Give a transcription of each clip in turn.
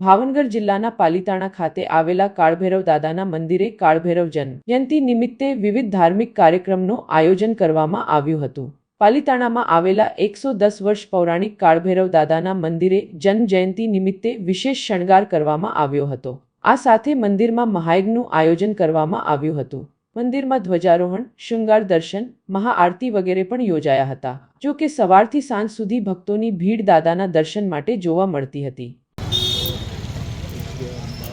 ભાવનગર જિલ્લાના પાલીતાણા ખાતે આવેલા કાળભૈરવ દાદાના મંદિરે કાળભૈરવ જયંતિ નિમિત્તે વિવિધ ધાર્મિક કાર્યક્રમનું આયોજન કરવામાં આવ્યું હતું. પાલીતાણામાં આવેલા એકસો દસ વર્ષ પૌરાણિક કાળભૈરવ દાદાના મંદિરે જન્મ જયંતિ નિમિત્તે વિશેષ શણગાર કરવામાં આવ્યો હતો. આ સાથે મંદિરમાં મહાયજ્ઞનું આયોજન કરવામાં આવ્યું હતું. મંદિરમાં ધ્વજારોહણ, શૃંગાર દર્શન, મહાઆરતી વગેરે પણ યોજાયા હતા જો કે સવારથી સાંજ સુધી ભક્તોની ભીડ દાદાના દર્શન માટે જોવા મળતી હતી. Yeah.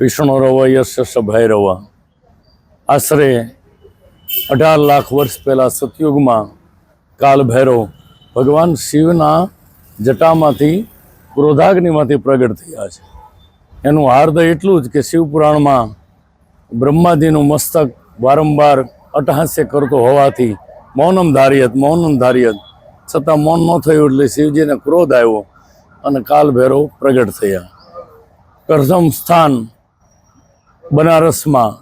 વિષ્ણુરવ યશ ભૈરવ આશરે અઢાર લાખ વર્ષ પહેલાં સતયુગમાં કાલભૈરવ ભગવાન શિવના જટામાંથી ક્રોધાગ્નિમાંથી પ્રગટ થયા છે. એનું હાર્દ એટલું જ કે શિવપુરાણમાં બ્રહ્માજીનું મસ્તક વારંવાર અટહાસ્ય કરતો હોવાથી મૌનમ ધાર્યત મૌનમ ધાર્યત. છતાં મૌન ન થયું એટલે શિવજીને ક્રોધ આવ્યો અને કાલભૈરવ પ્રગટ થયા. કરસમ સ્થાન બનારસમાં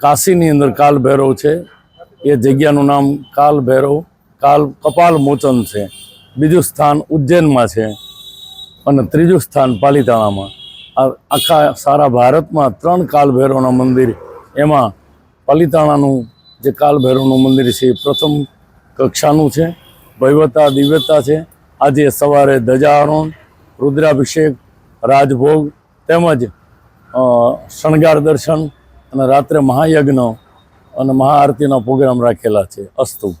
કાશીની અંદર કાલ ભૈરવ છે. એ જગ્યાનું નામ કાલ ભૈરવ, કાલ કપાલ મોચન છે. બીજું સ્થાન ઉજ્જૈનમાં છે અને ત્રીજું સ્થાન પાલીતાણામાં. આખા સારા ભારતમાં ત્રણ કાલ ભૈરવના મંદિર એમાં પાલીતાણાનું જે કાલ ભૈરવનું મંદિર છે એ પ્રથમ કક્ષાનું છે. ભૈવતા દિવ્યતા છે. આજે સવારે ધજારોહણ રુદ્રાભિષેક, રાજભોગ તેમજ શણગાર દર્શન અને રાત્રે મહાયજ્ઞ અને મહાઆરતીનો પ્રોગ્રામ રાખેલા છે. અસ્તુ.